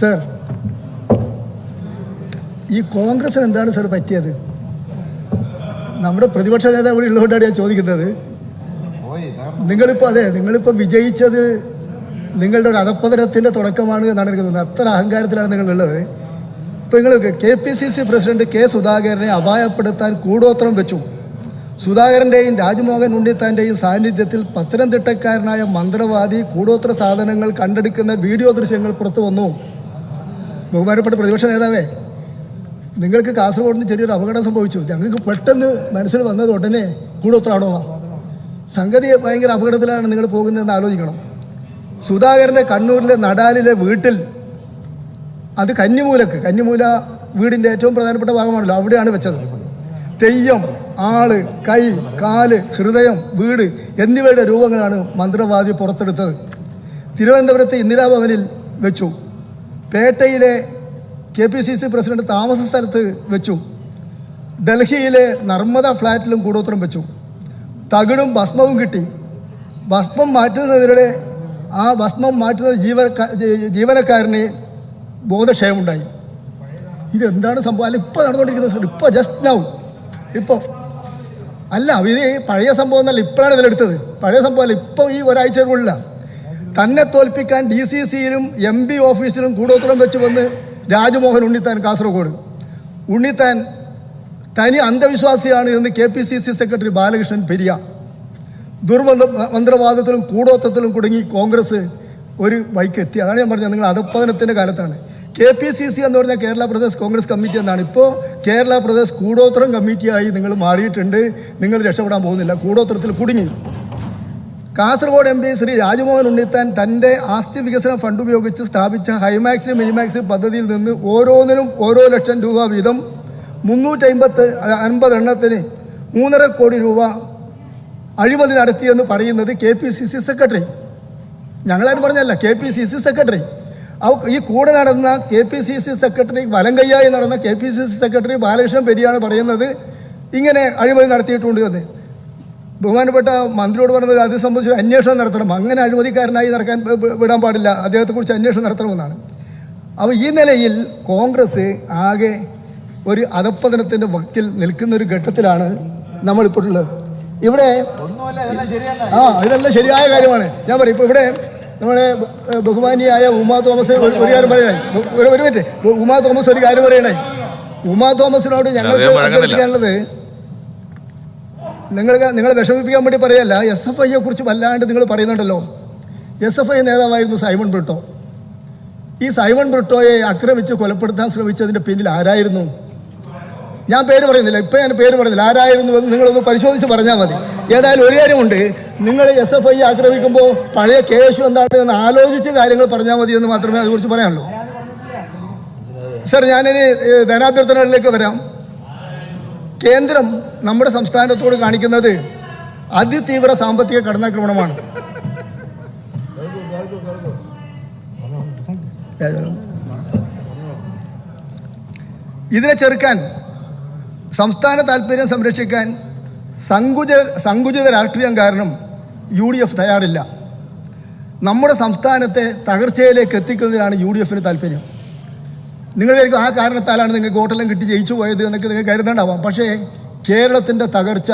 Sir ഈ കോൺഗ്രസിന് എന്താണ് സർ പറ്റിയത്? നമ്മുടെ പ്രതിപക്ഷ നേതാവ് ഇവിടെ ഉള്ളതുകൊണ്ടാണ് ഞാൻ ചോദിക്കുന്നത്. നിങ്ങളിപ്പോൾ അതെ നിങ്ങളിപ്പോൾ വിജയിച്ചത് നിങ്ങളുടെ ഒരു അധപ്പതനത്തിന്റെ തുടക്കമാണ് എന്നാണ് എനിക്ക് തോന്നുന്നത്. അത്ര അഹങ്കാരത്തിലാണ് നിങ്ങളുള്ളത്. ഇപ്പോൾ നിങ്ങൾ K P C C president K സുധാകരനെ അപായപ്പെടുത്താൻ കൂടോത്രം വെച്ചു. സുധാകരന്റെയും രാജ്മോഹൻ ഉണ്ണിത്താന്റെയും സാന്നിധ്യത്തിൽ പത്തനംതിട്ടക്കാരനായ മന്ത്രവാദി കൂടോത്ര സാധനങ്ങൾ കണ്ടെടുക്കുന്ന വീഡിയോ ദൃശ്യങ്ങൾ പുറത്തു വന്നു. ബഹുമാനപ്പെട്ട പ്രതിപക്ഷ നേതാവേ നിങ്ങൾക്ക് കാസർഗോഡ് നിന്ന് ചെറിയൊരു അപകടം സംഭവിച്ചു. ഞങ്ങൾക്ക് പെട്ടെന്ന് മനസ്സിൽ വന്നത് ഉടനെ കൂടോത്രാണോ സംഗതി ഭയങ്കര അപകടത്തിലാണ് നിങ്ങൾ പോകുന്നതെന്ന് ആലോചിക്കണം. സുധാകരന്റെ കണ്ണൂരിലെ നടാലിലെ വീട്ടിൽ അത് കന്നിമൂലക്ക് കന്നിമൂല വീടിന്റെ ഏറ്റവും പ്രധാനപ്പെട്ട ഭാഗമാണല്ലോ അവിടെയാണ് വെച്ചത്. തെയ്യം ആൾ കൈ കാൽ ഹൃദയം വീട് എന്നിവയുടെ രൂപങ്ങളാണ് മന്ത്രവാദി പുറത്തെടുത്തത്. തിരുവനന്തപുരത്ത് ഇന്ദിരാഭവനിൽ വെച്ചു. പേട്ടയിലെ K P C C president താമസ സ്ഥലത്ത് വെച്ചു. ഡൽഹിയിലെ നർമ്മദ ഫ്ലാറ്റിലും കൂടോത്രം വെച്ചു. തകിടും ഭസ്മവും കിട്ടി. ഭസ്മം മാറ്റുന്നതിനിടെ ആ ഭസ്മം മാറ്റുന്ന ജീവനക്കാ ജീവനക്കാരന് ബോധക്ഷയമുണ്ടായി. ഇതെന്താണ് സംഭവം? അല്ല ഇപ്പോൾ നടന്നുകൊണ്ടിരിക്കുന്നത് സാർ ഇപ്പോൾ ജസ്റ്റ് നൗ ഇപ്പോൾ അല്ല ഇത് പഴയ സംഭവം എന്നല്ല ഇപ്പോഴാണ് ഇതിലെടുത്തത്. പഴയ സംഭവം അല്ല ഇപ്പോൾ ഈ ഒരാഴ്ചക്കുള്ളില്ല തന്നെ തോൽപ്പിക്കാൻ ഡി സി സിയിലും എം പി ഓഫീസിലും കൂടോത്രം വെച്ച് വന്ന് രാജ്മോഹൻ ഉണ്ണിത്താൻ കാസർഗോഡ്. ഉണ്ണിത്താൻ തനി അന്ധവിശ്വാസിയാണ് എന്ന് K P C C secretary Balakrishnan Periya. ദുർമന്ത്ര മന്ത്രവാദത്തിലും കൂടോത്രത്തിലും കുടുങ്ങി കോൺഗ്രസ് ഒരു വൈക്ക് എത്തി. അതാണ് ഞാൻ പറഞ്ഞത്. നിങ്ങൾ അധപ്പതനത്തിന്റെ കാലത്താണ്. കെ പി സി സി എന്ന് പറഞ്ഞാൽ കേരള പ്രദേശ് കോൺഗ്രസ് കമ്മിറ്റി എന്നാണ്. ഇപ്പോൾ കേരള പ്രദേശ് കൂടോത്രം കമ്മിറ്റിയായി നിങ്ങൾ മാറിയിട്ടുണ്ട്. നിങ്ങൾ രക്ഷപ്പെടാൻ പോകുന്നില്ല. കൂടോത്രത്തിൽ കുടുങ്ങി. കാസർഗോഡ് എം പി ശ്രീ രാജ്മോഹൻ ഉണ്ണിത്താൻ തന്റെ ആസ്തി വികസന ഫണ്ട് ഉപയോഗിച്ച് സ്ഥാപിച്ച ഹൈമാക്സ് മിനിമാക്സ് പദ്ധതിയിൽ നിന്ന് ഓരോന്നിനും ഓരോ ലക്ഷം രൂപ വീതം മുന്നൂറ്റി അമ്പത്ത് അൻപത് എണ്ണത്തിന് മൂന്നര കോടി രൂപ അഴിമതി നടത്തിയെന്ന് പറയുന്നത് K P C C secretary. ഞങ്ങളായിട്ട് പറഞ്ഞല്ല K P C C secretary. ഈ കൂടെ നടന്ന K P C C secretary വലം കൈയായി നടന്ന K P C C secretary Balakrishnan പെരിയാണ് പറയുന്നത് ഇങ്ങനെ അഴിമതി നടത്തിയിട്ടുണ്ട് എന്ന്. ബഹുമാനപ്പെട്ട മന്ത്രിയോട് പറഞ്ഞത് അത് സംബന്ധിച്ച് അന്വേഷണം നടത്തണം. അങ്ങനെ അഴിമതിക്കാരനായി നടക്കാൻ വിടാൻ പാടില്ല. അദ്ദേഹത്തെക്കുറിച്ച് അന്വേഷണം നടത്തണമെന്നാണ്. അപ്പോൾ ഈ നിലയിൽ കോൺഗ്രസ് ആകെ ഒരു അധപ്പതനത്തിന്റെ വക്കിൽ നിൽക്കുന്ന ഒരു ഘട്ടത്തിലാണ് നമ്മളിപ്പോൾ ഉള്ളത്. ഇവിടെ ആ ഇതെല്ലാം ശരിയായ കാര്യമാണ്. ഞാൻ പറയും ഇപ്പോൾ ഇവിടെ നമ്മുടെ ബഹുമാനിയായ ഉമാ തോമസ് ഒരു കാര്യം പറയണേ. ഒരു മിനിറ്റ്. ഉമാ തോമസ് ഒരു കാര്യം പറയണേ. ഉമാ തോമസിനോട് ഞങ്ങൾ നിങ്ങൾ നിങ്ങളെ വിഷമിപ്പിക്കാൻ വേണ്ടി പറയല്ല. എസ് എഫ് ഐയെ കുറിച്ച് വല്ലാണ്ട് നിങ്ങൾ പറയുന്നുണ്ടല്ലോ. എസ് എഫ് ഐ നേതാവായിരുന്നു സൈമൺ ബ്രിട്ടോ. ഈ സൈമൺ ബ്രിട്ടോയെ ആക്രമിച്ച് കൊലപ്പെടുത്താൻ ശ്രമിച്ചതിന്റെ പിന്നിൽ ആരായിരുന്നു? ഞാൻ പേര് പറയുന്നില്ല. ഇപ്പൊ ഞാൻ പേര് പറയുന്നില്ല. ആരായിരുന്നു എന്ന് നിങ്ങളൊന്ന് പരിശോധിച്ച് പറഞ്ഞാൽ മതി. ഏതായാലും ഒരു കാര്യമുണ്ട്. നിങ്ങൾ എസ് എഫ് ഐ ആക്രമിക്കുമ്പോൾ പഴയ കേശു എന്താണ് എന്ന് ആലോചിച്ച് കാര്യങ്ങൾ പറഞ്ഞാൽ മതി എന്ന് മാത്രമേ അതിനെക്കുറിച്ച് പറയാനുള്ളൂ. സർ ഞാനിനി ധനാഭ്യർത്ഥനകളിലേക്ക് വരാം. കേന്ദ്രം നമ്മുടെ സംസ്ഥാനത്തോട് കാണിക്കുന്നത് അതിതീവ്ര സാമ്പത്തിക കടന്നാക്രമണമാണ്. ഇതിനെ ചെറുക്കാൻ സംസ്ഥാന താല്പര്യം സംരക്ഷിക്കാൻ സങ്കുച സങ്കുചിത രാഷ്ട്രീയം കാരണം യു ഡി എഫ് തയ്യാറില്ല. നമ്മുടെ സംസ്ഥാനത്തെ തകർച്ചയിലേക്ക് എത്തിക്കുന്നതിനാണ് യു ഡി എഫിന് താല്പര്യം. നിങ്ങൾ വിചാരിക്കും ആ കാരണത്താലാണ് നിങ്ങൾക്ക് വോട്ടെല്ലാം കിട്ടി ജയിച്ചു പോയത് എന്നൊക്കെ നിങ്ങൾ കരുതേണ്ടാവാം. പക്ഷേ കേരളത്തിന്റെ തകർച്ച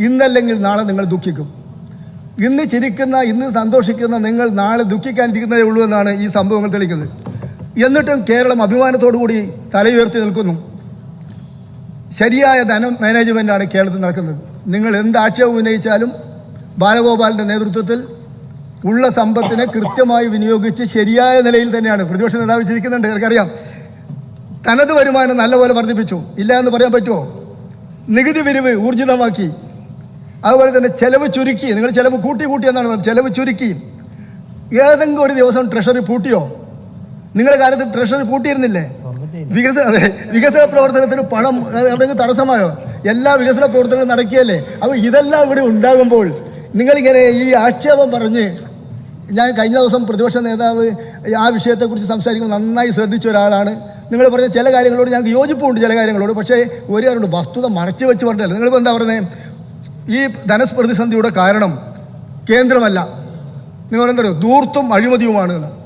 ഇന്നല്ലെങ്കിൽ നാളെ നിങ്ങൾ ദുഃഖിക്കും. ഇന്ന് ചിരിക്കുന്ന ഇന്ന് സന്തോഷിക്കുന്ന നിങ്ങൾ നാളെ ദുഃഖിക്കാനിരിക്കുന്നതേ ഉള്ളൂ എന്നാണ് ഈ സംഭവങ്ങൾ തെളിക്കുന്നത് എന്നിട്ടും കേരളം അഭിമാനത്തോടു കൂടി തലയുയർത്തി നിൽക്കുന്നു. ശരിയായ ധനം മാനേജ്മെന്റാണ് കേരളത്തിൽ നടക്കുന്നത്. നിങ്ങൾ എന്ത് ആക്ഷേപം ഉന്നയിച്ചാലും ബാലഗോപാലിന്റെ നേതൃത്വത്തിൽ ഉള്ള സമ്പത്തിനെ കൃത്യമായി വിനിയോഗിച്ച് ശരിയായ നിലയിൽ തന്നെയാണ്. പ്രതിപക്ഷ നേതാവ് ചിരിക്കുന്നുണ്ട് എനിക്കറിയാം തനത് വരുമാനം നല്ലപോലെ വർദ്ധിപ്പിച്ചു. ഇല്ല എന്ന് പറയാൻ പറ്റുമോ? നികുതി പിരിവ് ഊർജിതമാക്കി. അതുപോലെ തന്നെ ചെലവ് ചുരുക്കി. നിങ്ങൾ ചെലവ് കൂട്ടി കൂട്ടി എന്നാണ് പറഞ്ഞത്. ചെലവ് ചുരുക്കി. ഏതെങ്കിലും ഒരു ദിവസം ട്രഷറി പൂട്ടിയോ? നിങ്ങളുടെ കാലത്ത് ട്രഷറി പൂട്ടിയിരുന്നില്ലേ? വികസന അതെ വികസന പ്രവർത്തനത്തിന് പണം എന്തെങ്കിലും തടസ്സമായോ? എല്ലാ വികസന പ്രവർത്തനങ്ങളും നടക്കുകയല്ലേ? അപ്പോൾ ഇതെല്ലാം ഇവിടെ ഉണ്ടാകുമ്പോൾ നിങ്ങളിങ്ങനെ ഈ ആക്ഷേപം പറഞ്ഞ് ഞാൻ കഴിഞ്ഞ ദിവസം പ്രതിപക്ഷ നേതാവ് ആ വിഷയത്തെക്കുറിച്ച് സംസാരിക്കുമ്പോൾ നന്നായി ശ്രദ്ധിച്ച ഒരാളാണ് നിങ്ങൾ പറഞ്ഞ ചില കാര്യങ്ങളോട് ഞങ്ങൾക്ക് യോജിപ്പുണ്ട് ചില കാര്യങ്ങളോട്. പക്ഷേ ഒരു കാര്യമുണ്ട് വസ്തുത മറച്ചു വെച്ച് പറഞ്ഞല്ലോ നിങ്ങളിപ്പോൾ എന്താ പറയുന്നത് ഈ ധനപ്രതിസന്ധിയുടെ കാരണം കേന്ദ്രമല്ല. നിങ്ങൾ എന്താ ദൂർത്തും അഴിമതിയുമാണ് എന്ന്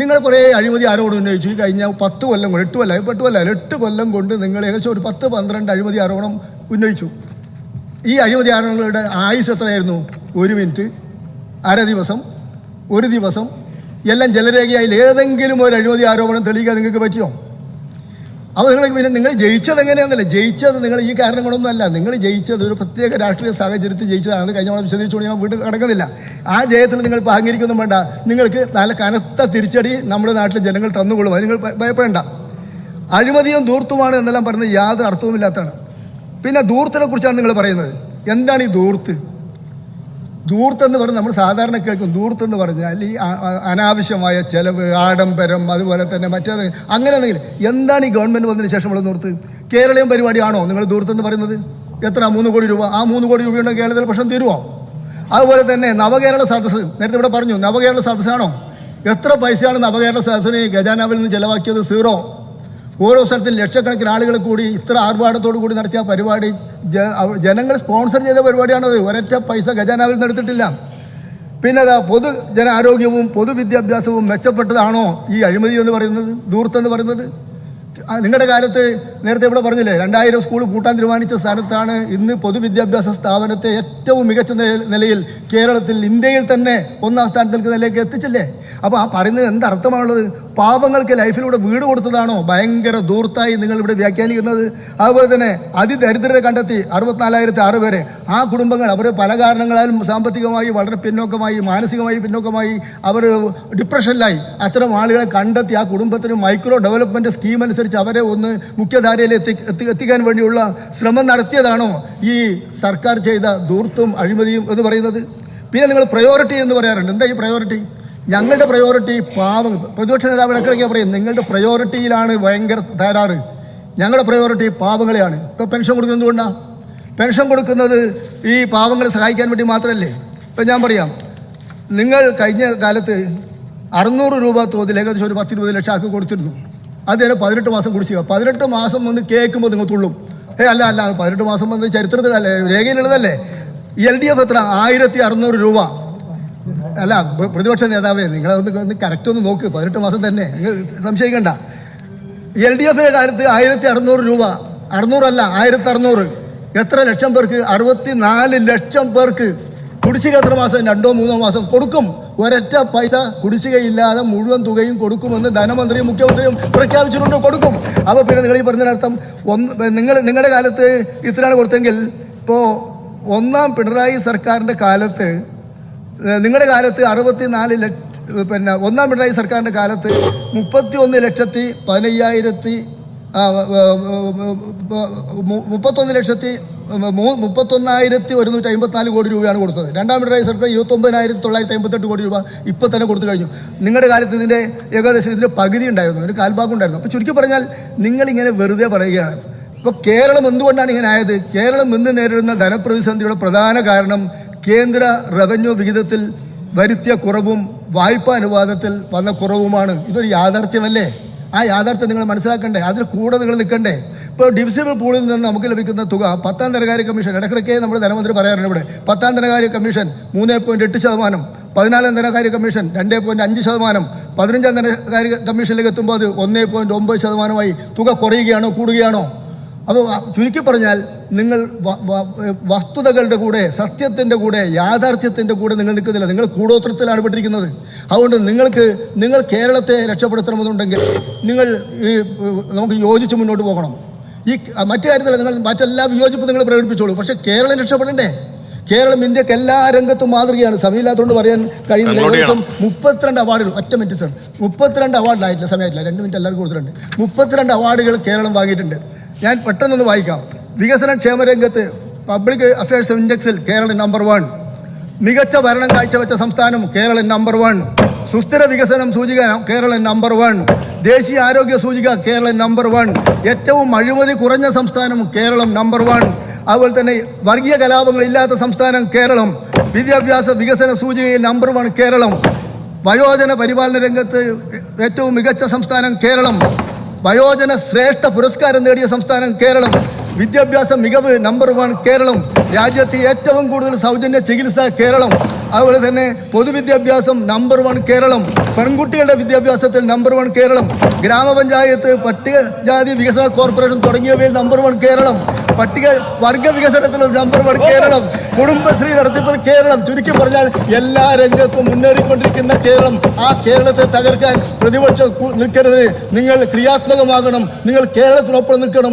നിങ്ങൾ കുറേ അഴിമതി ആരോപണം ഉന്നയിച്ചു. ഈ കഴിഞ്ഞ പത്ത് കൊല്ലം കൊണ്ട് എട്ട് കൊല്ലം എട്ട് കൊല്ലം എട്ട് കൊല്ലം കൊണ്ട് നിങ്ങൾ ഏകദേശം ഒരു പത്ത് പന്ത്രണ്ട് അഴിമതി ആരോപണം ഉന്നയിച്ചു. ഈ അഴിമതി ആരോപണങ്ങളുടെ ആയുസ് എത്രയായിരുന്നു? ഒരു മിനിറ്റ്. അര ദിവസം ഒരു ദിവസം എല്ലാം ജലരേഖയായി ഏതെങ്കിലും ഒരു അഴിമതി ആരോപണം തെളിയിക്കാൻ നിങ്ങൾക്ക് പറ്റുമോ അപ്പോൾ നിങ്ങൾ പിന്നെ നിങ്ങൾ ജയിച്ചത് എങ്ങനെയാണെന്നല്ല ജയിച്ചത് നിങ്ങൾ ഈ കാരണം കൊണ്ടൊന്നുമല്ല നിങ്ങൾ ജയിച്ചത് ഒരു പ്രത്യേക രാഷ്ട്രീയ സാഹചര്യത്തിൽ ജയിച്ചതാണ്. കഴിഞ്ഞ തവണ വിശദീകരിച്ചുകൊണ്ട് ഞാൻ വീട്ടിൽ കിടക്കുന്നില്ല. ആ ജയത്തിൽ നിങ്ങൾ ഇപ്പോൾ വേണ്ട. നിങ്ങൾക്ക് നല്ല കനത്ത തിരിച്ചടി നമ്മുടെ നാട്ടിലെ ജനങ്ങൾ തന്നുകൊള്ളും. നിങ്ങൾ ഭയപ്പെടേണ്ട. അഴിമതിയും ധൂർത്തുമാണ് എന്നെല്ലാം പറയുന്നത് യാതൊരു അർത്ഥവുമില്ലാത്തതാണ്. പിന്നെ ധൂർത്തിനെ കുറിച്ചാണ് നിങ്ങൾ പറയുന്നത്. എന്താണ് ഈ ധൂർത്ത്? ധൂർത്ത് എന്ന് പറഞ്ഞ് നമ്മൾ സാധാരണ കേൾക്കും. ദൂർത്തെന്ന് പറഞ്ഞാൽ ഈ അനാവശ്യമായ ചെലവ് ആഡംബരം അതുപോലെ തന്നെ മറ്റേത് അങ്ങനെ എന്തെങ്കിലും. എന്താണ് ഈ ഗവൺമെന്റ് വന്നതിന് ശേഷമുള്ള ദൂർത്ത് കേരളീയം പരിപാടിയാണോ നിങ്ങൾ ദൂർത്തെന്ന് പറയുന്നത്? എത്ര മൂന്ന് കോടി രൂപ. ആ മൂന്ന് കോടി രൂപയുടെ കേരളത്തിൽ? പ്രശ്നം തീരുമോ അതുപോലെ തന്നെ നവകേരള സദസ്സ്. നേരത്തെ ഇവിടെ പറഞ്ഞു നവകേരള സദസ്സാണോ? എത്ര പൈസയാണ് നവകേരള സദസ്സിന് ഖജാനാവിൽ നിന്ന് ചിലവാക്കിയത്? സീറോ. ഓരോ സ്ഥലത്തും ലക്ഷക്കണക്കിന് ആളുകൾ കൂടി ഇത്ര ആർഭാടത്തോടു കൂടി നടത്തിയ പരിപാടി ജനങ്ങൾ സ്പോൺസർ ചെയ്ത പരിപാടിയാണത്. ഒരൊറ്റ പൈസ ഖജാനാവിൽ നിന്ന് എടുത്തിട്ടില്ല. പിന്നെ അതാ പൊതു ജനാരോഗ്യവും പൊതുവിദ്യാഭ്യാസവും മെച്ചപ്പെട്ടതാണോ ഈ അഴിമതി എന്ന് പറയുന്നത് ദൂർത്തെന്ന് പറയുന്നത്? നിങ്ങളുടെ കാലത്ത് നേരത്തെ ഇവിടെ പറഞ്ഞില്ലേ രണ്ടായിരം സ്കൂൾ കൂട്ടാൻ തീരുമാനിച്ച സ്ഥാനത്താണ് ഇന്ന് പൊതുവിദ്യാഭ്യാസ സ്ഥാപനത്തെ ഏറ്റവും മികച്ച നിലയിൽ കേരളത്തിൽ ഇന്ത്യയിൽ തന്നെ ഒന്നാം സ്ഥാനത്ത് നിൽക്കുന്ന നിലയിലേക്ക് എത്തിച്ചില്ലേ? അപ്പോൾ ആ പറയുന്നത് എന്തർത്ഥമാണുള്ളത് പാവങ്ങൾക്ക് ലൈഫിലൂടെ വീട് കൊടുത്തതാണോ? ഭയങ്കര ദൂർത്തായി നിങ്ങൾ ഇവിടെ വ്യാഖ്യാനിക്കുന്നത്. അതുപോലെ തന്നെ അതിദരിദ്രരെ കണ്ടെത്തി അറുപത്തിനാലായിരത്തി ആറ് പേരെ. ആ കുടുംബങ്ങൾ അവർ പല കാരണങ്ങളാലും സാമ്പത്തികമായി വളരെ പിന്നോക്കമായി മാനസികമായി പിന്നോക്കമായി അവർ ഡിപ്രഷനിലായി. അത്തരം ആളുകളെ കണ്ടെത്തി ആ കുടുംബത്തിന് മൈക്രോ ഡെവലപ്മെന്റ് സ്കീം അനുസരിച്ച് അവരെ ഒന്ന് മുഖ്യധാരയിൽ എത്തി- എത്തിക്കാൻ വേണ്ടിയുള്ള ശ്രമം നടത്തിയതാണോ ഈ സർക്കാർ ചെയ്ത ദൂർത്തും അഴിമതിയും എന്ന് പറയുന്നത്? പിന്നെ നിങ്ങൾ പ്രയോറിറ്റി എന്ന് പറയാറുണ്ട്. എന്താ ഈ പ്രയോറിറ്റി ഞങ്ങളുടെ പ്രയോറിറ്റി പാത പ്രതിപക്ഷ നേതാവ് ഇടയ്ക്കിടയ്ക്ക് പറയും നിങ്ങളുടെ പ്രയോറിറ്റിയിലാണ് ഭയങ്കര തകരാറ്. ഞങ്ങളുടെ പ്രയോറിറ്റി പാവങ്ങളെയാണ്. ഇപ്പോൾ പെൻഷൻ കൊടുക്കുന്നത് എന്തുകൊണ്ടാണ് പെൻഷൻ കൊടുക്കുന്നത് ഈ പാവങ്ങളെ സഹായിക്കാൻ വേണ്ടി മാത്രമല്ലേ ഇപ്പം ഞാൻ പറയാം നിങ്ങൾ കഴിഞ്ഞ കാലത്ത് അറുന്നൂറ് രൂപ തോതിൽ ഏകദേശം ഒരു പത്തിരുപത് ലക്ഷം ആക്കി കൊടുത്തിരുന്നു. അതുവരെ പതിനെട്ട് മാസം കുടിശ്ശിക പതിനെട്ട് മാസം വന്ന് കേൾക്കുമ്പോൾ നിങ്ങൾ തുള്ളും. ഏ അല്ല അല്ല പതിനെട്ട് മാസം വന്ന് ചരിത്രത്തിലല്ലേ രേഖയിലുള്ളതല്ലേ എൽ ഡി എഫ് എത്ര? ആയിരത്തി അറുന്നൂറ് രൂപ. അല്ല പ്രതിപക്ഷ നേതാവേ നിങ്ങൾ ഒന്ന് കറക്റ്റ് ഒന്ന് നോക്ക്. പതിനെട്ട് മാസം തന്നെ. നിങ്ങൾ സംശയിക്കണ്ട. എൽ ഡി എഫിന്റെ കാര്യത്ത് ആയിരത്തി അറുന്നൂറ് രൂപ. അറുന്നൂറല്ല ആയിരത്തി അറുന്നൂറ് എത്ര ലക്ഷം പേർക്ക്? അറുപത്തി നാല് ലക്ഷം പേർക്ക്. കുടിശ്ശിക എത്ര മാസം? രണ്ടോ മൂന്നോ മാസം കൊടുക്കും. ഒരൊറ്റ പൈസ കുടിശ്ശികയില്ലാതെ മുഴുവൻ തുകയും കൊടുക്കുമെന്ന് ധനമന്ത്രിയും മുഖ്യമന്ത്രിയും പ്രഖ്യാപിച്ചിട്ടുണ്ട്. കൊടുക്കും. അപ്പോൾ പിന്നെ നിങ്ങൾ ഈ പറഞ്ഞതിനർത്ഥം ഒന്ന് നിങ്ങൾ നിങ്ങളുടെ കാലത്ത് ഇത്രയാണ് കൊടുത്തെങ്കിൽ ഇപ്പോൾ ഒന്നാം പിണറായി സർക്കാരിന്റെ കാലത്ത് നിങ്ങളുടെ കാലത്ത് അറുപത്തിനാല് ലക്ഷ പിന്നെ ഒന്നാം പിണറായി സർക്കാരിന്റെ കാലത്ത് മുപ്പത്തി ഒന്ന് ലക്ഷത്തി പതിനയ്യായിരത്തി മുപ്പത്തൊന്ന് ലക്ഷത്തി മുപ്പത്തൊന്നായിരത്തി ഒരുന്നൂറ്റി അമ്പത്തിനാല് കോടി രൂപയാണ് കൊടുത്തത്. രണ്ടാം പിണറായി സർക്കാർ ഇരുപത്തൊമ്പതിനായിരത്തി തൊള്ളായിരത്തി അമ്പത്തെട്ട് കോടി രൂപ ഇപ്പോൾ തന്നെ കൊടുത്തു കഴിഞ്ഞു. നിങ്ങളുടെ കാലത്ത് ഇതിന്റെ ഏകദേശം ഇതിന്റെ പകുതി ഉണ്ടായിരുന്നു ഒരു കാൽഭാഗം ഉണ്ടായിരുന്നു. അപ്പോൾ ചുരുക്കി പറഞ്ഞാൽ നിങ്ങളിങ്ങനെ വെറുതെ പറയുകയാണ്. ഇപ്പോൾ കേരളം എന്തുകൊണ്ടാണ് ഇങ്ങനെ ആയത്? കേരളം ഇന്ന് നേരിടുന്ന ധനപ്രതിസന്ധിയുടെ പ്രധാന കാരണം കേന്ദ്ര റവന്യൂ വിഹിതത്തിൽ വരുത്തിയ കുറവും വായ്പാ അനുപാതത്തിൽ വന്ന കുറവുമാണ്. ഇതൊരു യാഥാർത്ഥ്യമല്ലേ? ആ യാഥാർത്ഥ്യം നിങ്ങൾ മനസ്സിലാക്കണ്ടേ? അതിൽ കൂടെ നിങ്ങൾ നിൽക്കണ്ടേ? ഇപ്പോൾ ഡിവിസിബിൾ പൂളിൽ നിന്ന് നമുക്ക് ലഭിക്കുന്ന തുക പത്താം ധനകാര്യ കമ്മീഷൻ ഇടയ്ക്കിടയ്ക്ക് നമ്മുടെ ധനമന്ത്രി പറയാറുണ്ട് ഇവിടെ പത്താം ധനകാര്യ കമ്മീഷൻ മൂന്ന് പോയിന്റ് എട്ട് ശതമാനം പതിനാലാം ധനകാര്യ കമ്മീഷൻ രണ്ട് പോയിന്റ് അഞ്ച് ശതമാനം പതിനഞ്ചാം ധനകാര്യ കമ്മീഷനിലേക്ക് എത്തുമ്പോൾ അത് ഒന്ന് പോയിന്റ് ഒമ്പത് ശതമാനമായി തുക കുറയുകയാണോ കൂടുകയാണോ? അപ്പോൾ ചുരുക്കി പറഞ്ഞാൽ നിങ്ങൾ വസ്തുതകളുടെ കൂടെ സത്യത്തിന്റെ കൂടെ യാഥാർത്ഥ്യത്തിന്റെ കൂടെ നിങ്ങൾ നിൽക്കുന്നില്ല. നിങ്ങൾ കൂടോത്രത്തിലാണ് പെട്ടിരിക്കുന്നത്. അതുകൊണ്ട് നിങ്ങൾക്ക് നിങ്ങൾ കേരളത്തെ രക്ഷപ്പെടുത്തണമെന്നുണ്ടെങ്കിൽ നിങ്ങൾ ഈ നമുക്ക് യോജിച്ച് മുന്നോട്ട് പോകണം. ഈ മറ്റു കാര്യത്തിൽ നിങ്ങൾ മറ്റെല്ലാ വിയോജിപ്പും നിങ്ങൾ പ്രകടിപ്പിച്ചോളൂ. പക്ഷേ കേരളം രക്ഷപ്പെടണ്ടേ? കേരളം ഇന്ത്യയ്ക്ക് എല്ലാ രംഗത്തും മാതൃകയാണ്. സമയമില്ലാത്തതുകൊണ്ട് പറയാൻ കഴിയുന്നില്ല. ഏകദേശം മുപ്പത്തിരണ്ട് അവാർഡുകൾ. ഒറ്റ മിനിറ്റ് സർ. മുപ്പത്തിരണ്ട് അവാർഡിലായിട്ടില്ല സമയമായിട്ടില്ല. രണ്ട് മിനിറ്റ് എല്ലാവർക്കും കൊടുത്തിട്ടുണ്ട്. മുപ്പത്തിരണ്ട് അവാർഡുകൾ കേരളം വാങ്ങിയിട്ടുണ്ട്. ഞാൻ പെട്ടെന്നൊന്ന് വായിക്കാം. വികസന ക്ഷേമ രംഗത്ത് പബ്ലിക് അഫയേഴ്സ് ഇൻഡെക്സിൽ കേരളം നമ്പർ വൺ മികച്ച ഭരണം കാഴ്ചവെച്ച സംസ്ഥാനം കേരളം നമ്പർ വൺ സുസ്ഥിര വികസനം സൂചിക കേരളം നമ്പർ വൺ ദേശീയ ആരോഗ്യ സൂചിക കേരളം നമ്പർ വൺ ഏറ്റവും അഴിമതി കുറഞ്ഞ സംസ്ഥാനം കേരളം നമ്പർ വൺ അതുപോലെ തന്നെ വർഗീയ കലാപങ്ങൾ ഇല്ലാത്ത സംസ്ഥാനം കേരളം വിദ്യാഭ്യാസ വികസന സൂചികയിൽ നമ്പർ വൺ കേരളം വയോജന പരിപാലന രംഗത്ത് ഏറ്റവും മികച്ച സംസ്ഥാനം കേരളം വയോജന ശ്രേഷ്ഠ പുരസ്കാരം നേടിയ സംസ്ഥാനം കേരളം. വിദ്യാഭ്യാസ മികവ് നമ്പർ വൺ കേരളം. രാജ്യത്ത് ഏറ്റവും കൂടുതൽ സൗജന്യ ചികിത്സ കേരളം. അതുപോലെ തന്നെ പൊതുവിദ്യാഭ്യാസം നമ്പർ വൺ കേരളം. പെൺകുട്ടികളുടെ വിദ്യാഭ്യാസത്തിൽ നമ്പർ വൺ കേരളം. ഗ്രാമപഞ്ചായത്ത് പട്ടികജാതി വികസന കോർപ്പറേഷൻ തുടങ്ങിയവയിൽ നമ്പർ വൺ കേരളം. പട്ടിക വർഗ വികസനത്തിൽ നമ്പർ വൺ കേരളം. കുടുംബശ്രീ നടത്തിപ്പിൽ കേരളം. ചുരുക്കി പറഞ്ഞാൽ എല്ലാ രംഗത്തും മുന്നേറിക്കൊണ്ടിരിക്കുന്ന കേരളം. ആ കേരളത്തെ തകർക്കാൻ പ്രതിപക്ഷം നിൽക്കരുത്. നിങ്ങൾ ക്രിയാത്മകമാകണം. നിങ്ങൾ കേരളത്തിനൊപ്പം നിൽക്കണം.